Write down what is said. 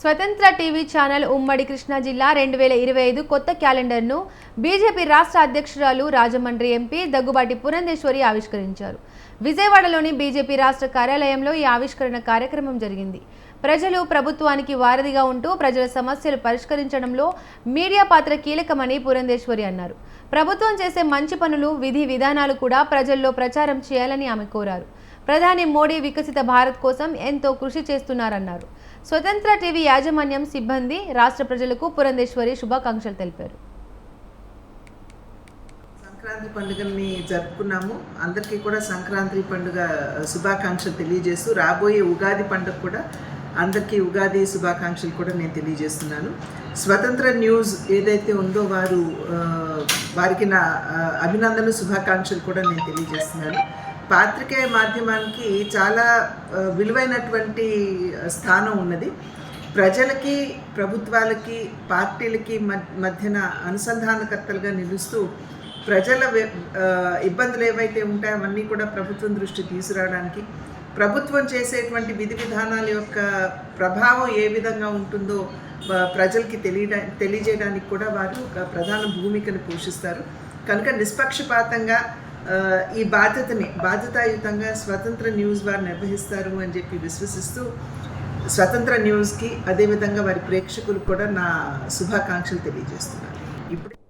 స్వతంత్ర TV channel ఉమ్మడి కృష్ణా జిల్లా రెండు వేల ఇరవై ఐదు కొత్త క్యాలెండర్ను బీజేపీ రాష్ట్ర అధ్యక్షురాలు రాజమండ్రి ఎంపీ దగ్గుబాటి పురంధేశ్వరి ఆవిష్కరించారు. విజయవాడలోని బీజేపీ రాష్ట్ర కార్యాలయంలో ఈ ఆవిష్కరణ కార్యక్రమం జరిగింది. ప్రజలు ప్రభుత్వానికి వారధిగా ఉంటూ ప్రజల సమస్యలు పరిష్కరించడంలో మీడియా పాత్ర కీలకమని పురంధేశ్వరి అన్నారు. ప్రభుత్వం చేసే మంచి పనులు విధి విధానాలు కూడా ప్రజల్లో ప్రచారం చేయాలని ఆమె కోరారు. ప్రధాని మోడీ వికసిత భారత్ కోసం ఎంతో కృషి చేస్తున్నారన్నారు. స్వతంత్ర టీవీ యాజమాన్యం సిబ్బంది రాష్ట్ర ప్రజలకు పురంధేశ్వరి శుభాకాంక్షలు తెలిపారు. సంక్రాంతి పండుగని జరుపుకున్నాము. అందరికీ కూడా సంక్రాంతి పండుగ శుభాకాంక్షలు తెలియజేస్తూ రాబోయే ఉగాది పండుగ కూడా అందరికీ ఉగాది శుభాకాంక్షలు కూడా నేను తెలియజేస్తున్నాను. స్వతంత్ర న్యూస్ ఏదైతే ఉందో వారు వారికి నా అభినందనలు శుభాకాంక్షలు కూడా నేను తెలియజేస్తున్నాను. పాత్రికేయ మాధ్యమానికి చాలా విలువైనటువంటి స్థానం ఉన్నది. ప్రజలకి ప్రభుత్వాలకి పార్టీలకి మధ్యన అనుసంధానకర్తలుగా నిలుస్తూ ప్రజల ఇబ్బందులు ఏవైతే ఉంటాయో అవన్నీ కూడా ప్రభుత్వం దృష్టి తీసుకురావడానికి ప్రభుత్వం చేసేటువంటి విధి విధానాల యొక్క ప్రభావం ఏ విధంగా ఉంటుందో ప్రజలకి తెలియడా తెలియజేయడానికి కూడా వారు ఒక ప్రధాన భూమికను పోషిస్తారు. కనుక నిష్పక్షపాతంగా ఈ బాధ్యతని బాధ్యతాయుతంగా స్వతంత్ర న్యూస్ వారు నిర్వహిస్తారు అని చెప్పి విశ్వసిస్తూ స్వతంత్ర న్యూస్కి అదేవిధంగా వారి ప్రేక్షకులు కూడా నా శుభాకాంక్షలు తెలియజేస్తున్నాను